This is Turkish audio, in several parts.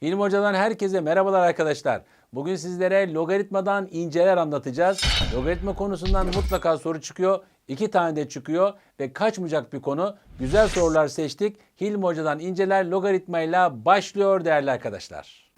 İlmi Hoca'dan herkese merhabalar arkadaşlar. Bugün sizlere logaritmadan inceler anlatacağız. Logaritma konusundan mutlaka soru çıkıyor. İki tane de çıkıyor ve kaçmayacak bir konu. Güzel sorular seçtik. Hilmi Hoca'dan inceler logaritmayla başlıyor değerli arkadaşlar.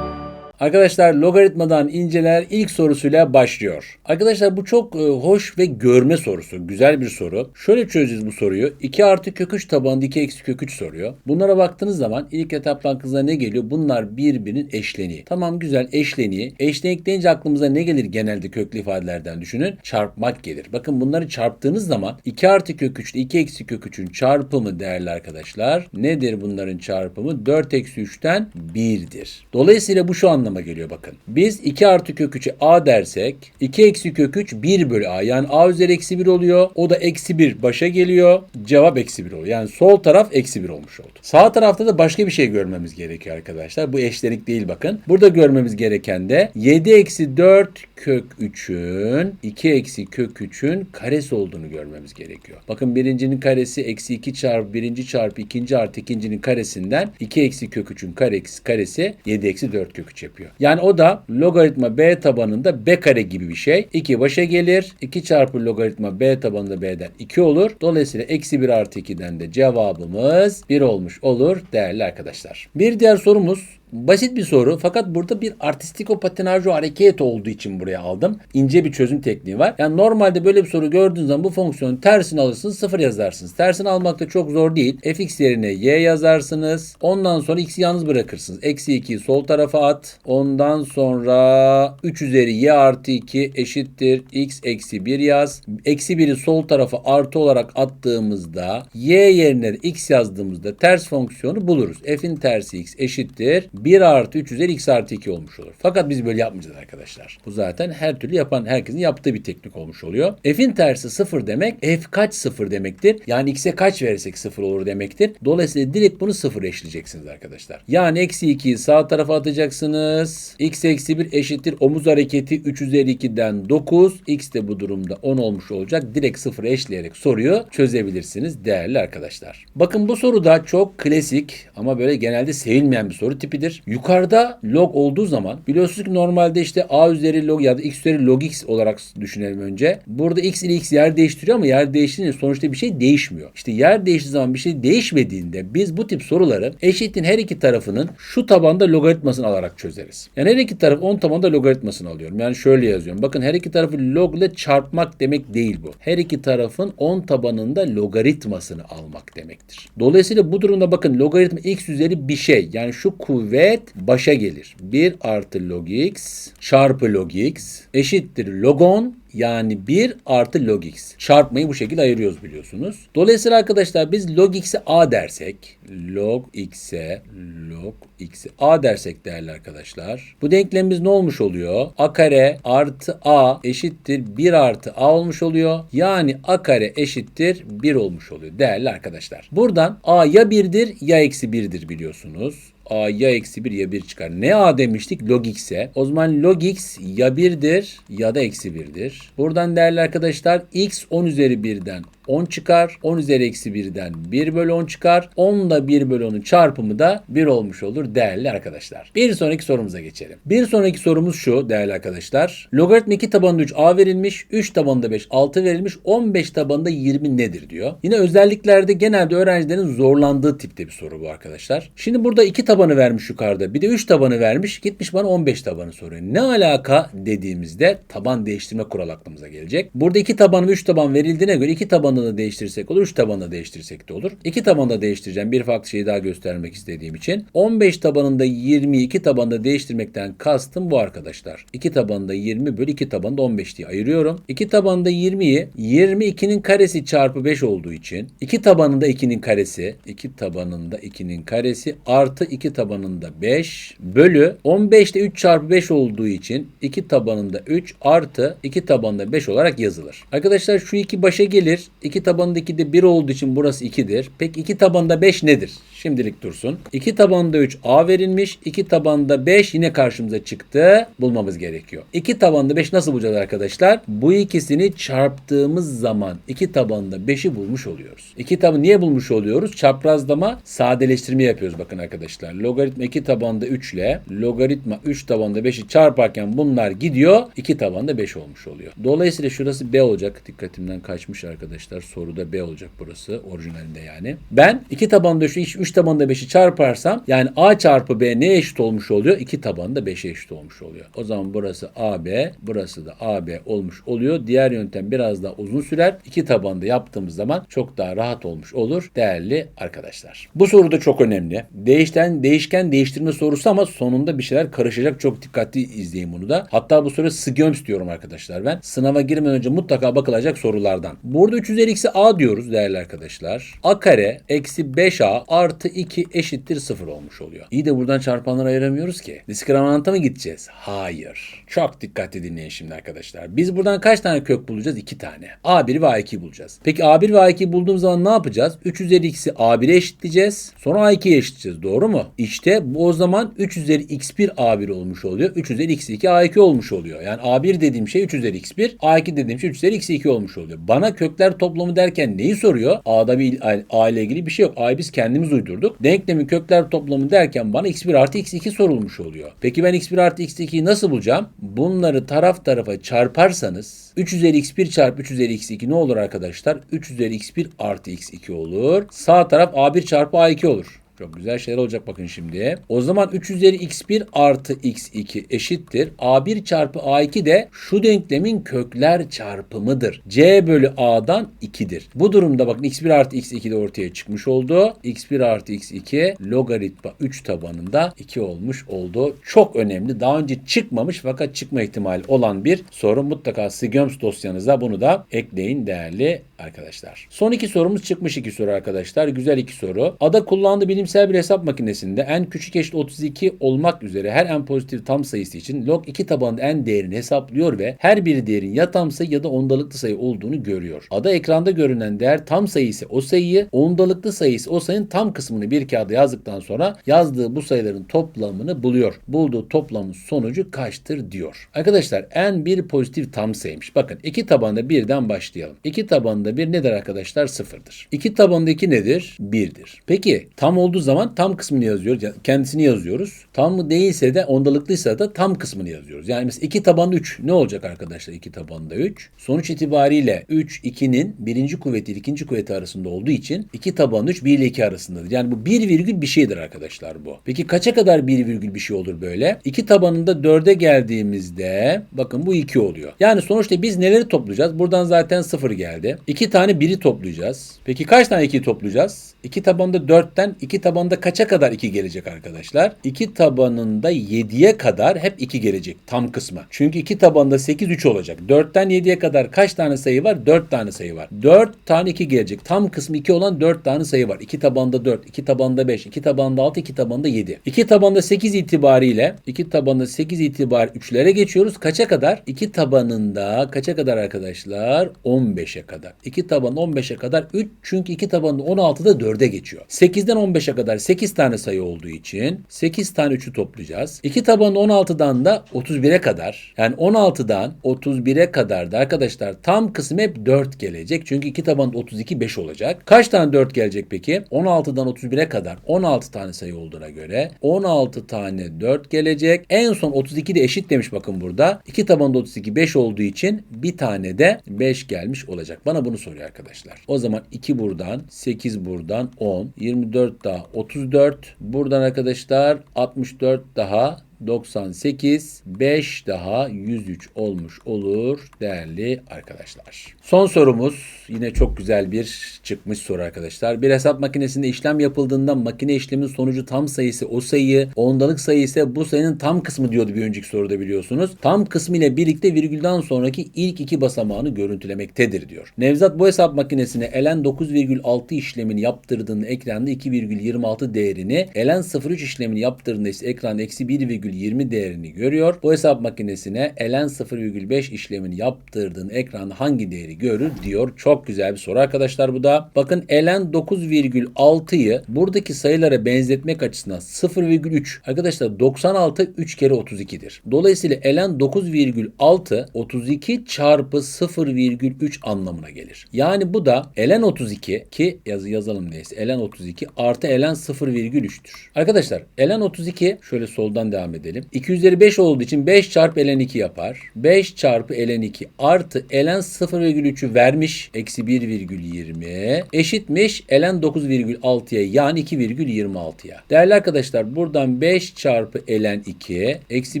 Arkadaşlar logaritmadan inceler ilk sorusuyla başlıyor. Arkadaşlar bu çok e, hoş ve görme sorusu. Güzel bir soru. Şöyle çözeceğiz bu soruyu. 2 artı kök 3 tabanında 2 eksi kök 3 soruyor. Bunlara baktığınız zaman ilk etapta aklınıza ne geliyor? Bunlar birbirinin eşleniği. Tamam güzel eşleniği. Eşlenik deyince aklımıza ne gelir genelde köklü ifadelerden düşünün? Çarpmak gelir. Bakın bunları çarptığınız zaman 2 artı kök 3 ile 2 eksi kök 3'ün çarpımı değerli arkadaşlar. Nedir bunların çarpımı? 4 eksi 3'ten 1'dir. Dolayısıyla bu şu anlama geliyor bakın. Biz 2 artı kök 3'e a dersek 2 eksi kök 3 1 bölü a. Yani a üzeri eksi 1 oluyor. O da eksi 1 başa geliyor. Cevap eksi 1 oluyor. Yani sol taraf eksi 1 olmuş oldu. Sağ tarafta da başka bir şey görmemiz gerekiyor arkadaşlar. Bu eşlenik değil bakın. Burada görmemiz gereken de 7 eksi 4 kök 3'ün 2 eksi kök 3'ün karesi olduğunu görmemiz gerekiyor. Bakın birincinin karesi eksi 2 çarpı birinci çarpı ikinci artı ikincinin karesinden 2 eksi kök 3'ün karesi, karesi 7 eksi 4 kök 3 yapıyor. Yani o da logaritma b tabanında b kare gibi bir şey. 2 başa gelir. 2 çarpı logaritma b tabanında b'den 2 olur. Dolayısıyla eksi 1 artı 2'den de cevabımız 1 olmuş olur değerli arkadaşlar. Bir diğer sorumuz Basit bir soru fakat burada bir artistiko patinajo hareket olduğu için buraya aldım. İnce bir çözüm tekniği var. Yani normalde böyle bir soru gördüğünüz zaman bu fonksiyonun tersini alırsınız sıfır yazarsınız. Tersini almak da çok zor değil. fx yerine y yazarsınız. Ondan sonra x'i yalnız bırakırsınız. Eksi 2'yi sol tarafa at. Ondan sonra 3 üzeri y artı 2 eşittir x eksi 1 yaz. Eksi 1'i sol tarafa artı olarak attığımızda y yerine x yazdığımızda ters fonksiyonu buluruz. f'in tersi x eşittir 1 artı 3 üzeri x artı 2 olmuş olur. Fakat biz böyle yapmayacağız arkadaşlar. Bu zaten her türlü yapan herkesin yaptığı bir teknik olmuş oluyor. F'in tersi 0 demek f kaç 0 demektir. Yani x'e kaç verirsek 0 olur demektir. Dolayısıyla direkt bunu 0 eşleyeceksiniz arkadaşlar. Yani eksi 2'yi sağ tarafa atacaksınız. x eksi 1 eşittir omuz hareketi 3 üzeri 2'den 9. x de bu durumda 10 olmuş olacak. Direkt 0 eşleyerek soruyu çözebilirsiniz değerli arkadaşlar. Bakın bu soruda çok klasik ama böyle genelde sevilmeyen bir soru tipidir. Yukarıda log olduğu zaman biliyorsunuz ki normalde işte a üzeri log ya da x üzeri log x olarak düşünelim önce. Burada x ile x yer değiştiriyor ama yer değiştiğinde sonuçta bir şey değişmiyor. İşte yer değiştiği zaman bir şey değişmediğinde biz bu tip soruları eşitliğin her iki tarafının şu tabanda logaritmasını alarak çözeriz. Yani her iki taraf 10 tabanda logaritmasını alıyorum. Yani şöyle yazıyorum. Bakın her iki tarafı log ile çarpmak demek değil bu. Her iki tarafın 10 tabanında logaritmasını almak demektir. Dolayısıyla bu durumda bakın logaritma x üzeri bir şey. Yani şu kuvvet başa gelir. 1 artı log x çarpı log x eşittir logon yani 1 artı log x. Çarpmayı bu şekilde ayırıyoruz biliyorsunuz. Dolayısıyla arkadaşlar biz log x'e a dersek, log x'e, log x'e a dersek değerli arkadaşlar. Bu denklemimiz ne olmuş oluyor? a kare artı a eşittir 1 artı a olmuş oluyor. Yani a kare eşittir 1 olmuş oluyor değerli arkadaşlar. Buradan a ya 1'dir ya eksi 1'dir biliyorsunuz a ya eksi 1 ya 1 çıkar. Ne a demiştik? Log x'e. O zaman log x ya 1'dir ya da eksi 1'dir. Buradan değerli arkadaşlar x 10 üzeri 1'den 10 çıkar. 10 üzeri eksi 1'den 1 bölü 10 çıkar. 10 da 1 bölü 10'un çarpımı da 1 olmuş olur değerli arkadaşlar. Bir sonraki sorumuza geçelim. Bir sonraki sorumuz şu değerli arkadaşlar. Logaritma 2 tabanında 3 a verilmiş. 3 tabanında 5 6 verilmiş. 15 tabanında 20 nedir diyor. Yine özelliklerde genelde öğrencilerin zorlandığı tipte bir soru bu arkadaşlar. Şimdi burada 2 tabanı vermiş yukarıda. Bir de 3 tabanı vermiş. Gitmiş bana 15 tabanı soruyor. Ne alaka dediğimizde taban değiştirme kuralı aklımıza gelecek. Burada 2 taban ve 3 taban verildiğine göre 2 tabanı da değiştirsek olur, 3 tabanı değiştirsek de olur. 2 tabanı değiştireceğim. Bir farklı şeyi daha göstermek istediğim için. 15 tabanında 20, 2 tabanında değiştirmekten kastım bu arkadaşlar. 2 tabanında 20 bölü 2 tabanında 15 diye ayırıyorum. 2 tabanında 20'yi 22'nin karesi çarpı 5 olduğu için 2 tabanında 2'nin karesi 2 tabanında 2'nin karesi artı 2 tabanında 5 bölü 15'te 3 çarpı 5 olduğu için 2 tabanında 3 artı 2 tabanında 5 olarak yazılır. Arkadaşlar şu iki başa gelir. 2 tabanında 2 de 1 olduğu için burası 2'dir. Peki 2 tabanında 5 nedir? Şimdilik dursun. 2 tabanında 3 A verilmiş. 2 tabanında 5 yine karşımıza çıktı. Bulmamız gerekiyor. 2 tabanında 5 nasıl bulacağız arkadaşlar? Bu ikisini çarptığımız zaman 2 tabanında 5'i bulmuş oluyoruz. 2 taban niye bulmuş oluyoruz? Çaprazlama sadeleştirme yapıyoruz bakın arkadaşlar. Logaritma 2 tabanında 3 ile logaritma 3 tabanında 5'i çarparken bunlar gidiyor. 2 tabanında 5 olmuş oluyor. Dolayısıyla şurası B olacak. Dikkatimden kaçmış arkadaşlar. Soruda B olacak burası. Orijinalinde yani. Ben 2 tabanında 3'ü 3 tabanında 5'i çarparsam yani A çarpı B neye eşit olmuş oluyor? 2 tabanında 5'e eşit olmuş oluyor. O zaman burası AB, burası da AB olmuş oluyor. Diğer yöntem biraz daha uzun sürer. 2 tabanda yaptığımız zaman çok daha rahat olmuş olur değerli arkadaşlar. Bu soru da çok önemli. Değişten değişken değiştirme sorusu ama sonunda bir şeyler karışacak. Çok dikkatli izleyin bunu da. Hatta bu soru SGÖMS diyorum arkadaşlar ben. Sınava girmeden önce mutlaka bakılacak sorulardan. Burada 3 üzeri x'i a diyoruz değerli arkadaşlar. a kare eksi 5a artı 2 eşittir 0 olmuş oluyor. İyi de buradan çarpanları ayıramıyoruz ki. Diskriminanta mı gideceğiz? Hayır. Çok dikkatli dinleyin şimdi arkadaşlar. Biz buradan kaç tane kök bulacağız? 2 tane. a1 ve a2'yi bulacağız. Peki a1 ve a2'yi bulduğumuz zaman ne yapacağız? 3 üzeri x'i a1'e eşitleyeceğiz. Sonra a2'ye eşitleyeceğiz. Doğru mu? İşte bu o zaman 3 üzeri x1 a1 olmuş oluyor. 3 üzeri x2 a2 olmuş oluyor. Yani a1 dediğim şey 3 üzeri x1, a2 dediğim şey 3 üzeri x2 olmuş oluyor. Bana kökler toplamı derken neyi soruyor? A'da bir A ile ilgili bir şey yok. A'yı biz kendimiz uydurduk. Denklemin kökler toplamı derken bana x1 artı x2 sorulmuş oluyor. Peki ben x1 artı x2'yi nasıl bulacağım? Bunları taraf tarafa çarparsanız 3 üzeri x1 çarpı 3 üzeri x2 ne olur arkadaşlar? 3 üzeri x1 artı x2 olur. Sağ taraf a1 çarpı a2 olur. Çok güzel şeyler olacak bakın şimdi. O zaman 3 üzeri x1 artı x2 eşittir. a1 çarpı a2 de şu denklemin kökler çarpımıdır. c bölü a'dan 2'dir. Bu durumda bakın x1 artı x2 de ortaya çıkmış oldu. x1 artı x2 logaritma 3 tabanında 2 olmuş oldu. Çok önemli. Daha önce çıkmamış fakat çıkma ihtimali olan bir soru. Mutlaka SIGÖMS dosyanıza bunu da ekleyin değerli arkadaşlar. Son iki sorumuz çıkmış iki soru arkadaşlar. Güzel iki soru. Ada kullandığı bilimsel bir hesap makinesinde n küçük eşit 32 olmak üzere her n pozitif tam sayısı için log 2 tabanında n değerini hesaplıyor ve her bir değerin ya tam sayı ya da ondalıklı sayı olduğunu görüyor. Ada ekranda görünen değer tam sayı ise o sayıyı, ondalıklı sayı ise o sayının tam kısmını bir kağıda yazdıktan sonra yazdığı bu sayıların toplamını buluyor. Bulduğu toplamın sonucu kaçtır diyor. Arkadaşlar n bir pozitif tam sayıymış. Bakın iki tabanda birden başlayalım. İki tabanda bir nedir arkadaşlar? Sıfırdır. İki tabanda iki nedir? Birdir. Peki tam olduğu zaman tam kısmını yazıyoruz. Kendisini yazıyoruz. Tam değilse de ondalıklıysa da tam kısmını yazıyoruz. Yani mesela 2 taban 3 ne olacak arkadaşlar 2 tabanda 3? Sonuç itibariyle 3 2'nin birinci kuvveti ikinci kuvveti arasında olduğu için 2 taban 3 1 ile 2 arasındadır. Yani bu 1 virgül bir şeydir arkadaşlar bu. Peki kaça kadar 1 virgül bir şey olur böyle? 2 tabanında 4'e geldiğimizde bakın bu 2 oluyor. Yani sonuçta biz neleri toplayacağız? Buradan zaten 0 geldi. 2 tane 1'i toplayacağız. Peki kaç tane 2'yi toplayacağız? 2 tabanda 4'ten 2 tabanda kaça kadar 2 gelecek arkadaşlar? 2 tabanında 7'ye kadar hep 2 gelecek tam kısmı. Çünkü 2 tabanda 8 3 olacak. 4'ten 7'ye kadar kaç tane sayı var? 4 tane sayı var. 4 tane 2 gelecek. Tam kısmı 2 olan 4 tane sayı var. 2 tabanda 4, 2 tabanda 5, 2 tabanda 6, 2 tabanda 7. 2 tabanda 8 itibariyle 2 tabanda 8 itibar 3'lere geçiyoruz. Kaça kadar? 2 tabanında kaça kadar arkadaşlar? 15'e kadar. 2 taban 15'e kadar 3 çünkü 2 tabanında 16'da 4'e geçiyor. 8'den 15'e kadar 8 tane sayı olduğu için 8 tane 3'ü toplayacağız. 2 tabanında 16'dan da 31'e kadar yani 16'dan 31'e kadar da arkadaşlar tam kısım hep 4 gelecek. Çünkü 2 tabanında 32 5 olacak. Kaç tane 4 gelecek peki? 16'dan 31'e kadar 16 tane sayı olduğuna göre 16 tane 4 gelecek. En son 32 de eşit demiş bakın burada. 2 tabanında 32 5 olduğu için bir tane de 5 gelmiş olacak. Bana bunu soruyor arkadaşlar. O zaman 2 buradan 8 buradan 10 24 daha 34 buradan arkadaşlar 64 daha 98, 5 daha 103 olmuş olur değerli arkadaşlar. Son sorumuz yine çok güzel bir çıkmış soru arkadaşlar. Bir hesap makinesinde işlem yapıldığında makine işlemin sonucu tam sayısı o sayı, ondalık sayı ise bu sayının tam kısmı diyordu bir önceki soruda biliyorsunuz. Tam kısmı ile birlikte virgülden sonraki ilk iki basamağını görüntülemektedir diyor. Nevzat bu hesap makinesine elen 9,6 işlemini yaptırdığında ekranda 2,26 değerini, elen 0,3 işlemini yaptırdığında ise ekranda eksi 1,5 0,20 değerini görüyor. Bu hesap makinesine ln 0,5 işlemini yaptırdığın ekranda hangi değeri görür diyor. Çok güzel bir soru arkadaşlar bu da. Bakın ln 9,6'yı buradaki sayılara benzetmek açısından 0,3. Arkadaşlar 96 3 kere 32'dir. Dolayısıyla ln 9,6 32 çarpı 0,3 anlamına gelir. Yani bu da ln 32 ki yazı yazalım neyse ln 32 artı ln 0,3'tür. Arkadaşlar ln 32 şöyle soldan devam edelim. 2 üzeri 5 olduğu için 5 çarpı ln 2 yapar. 5 çarpı ln 2 artı ln 0,3'ü vermiş. Eksi 1,20 eşitmiş ln 9,6'ya yani 2,26'ya. Değerli arkadaşlar buradan 5 çarpı ln 2 eksi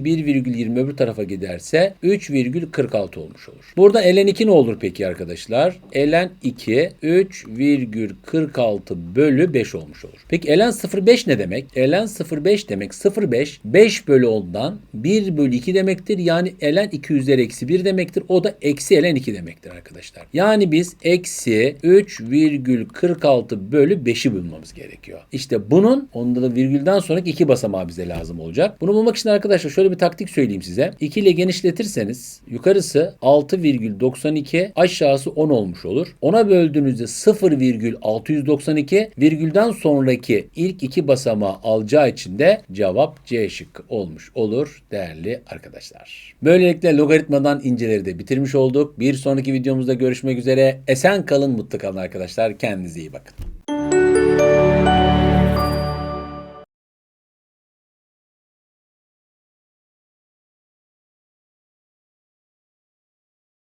1,20 öbür tarafa giderse 3,46 olmuş olur. Burada ln 2 ne olur peki arkadaşlar? ln 2 3,46 bölü 5 olmuş olur. Peki ln 0,5 ne demek? ln 0,5 demek 0,5 5 bölü 10'dan 1 bölü 2 demektir. Yani ln 2 üzeri eksi 1 demektir. O da eksi ln 2 demektir arkadaşlar. Yani biz eksi 3,46 bölü 5'i bulmamız gerekiyor. İşte bunun onda da virgülden sonraki iki basamağı bize lazım olacak. Bunu bulmak için arkadaşlar şöyle bir taktik söyleyeyim size. 2 ile genişletirseniz yukarısı 6,92 aşağısı 10 olmuş olur. Ona böldüğünüzde 0,692 virgülden sonraki ilk iki basamağı alacağı için de cevap C şıkkı olmuş olur değerli arkadaşlar. Böylelikle logaritmadan inceleri de bitirmiş olduk. Bir sonraki videomuzda görüşmek üzere. Esen kalın, mutlu kalın arkadaşlar. Kendinize iyi bakın.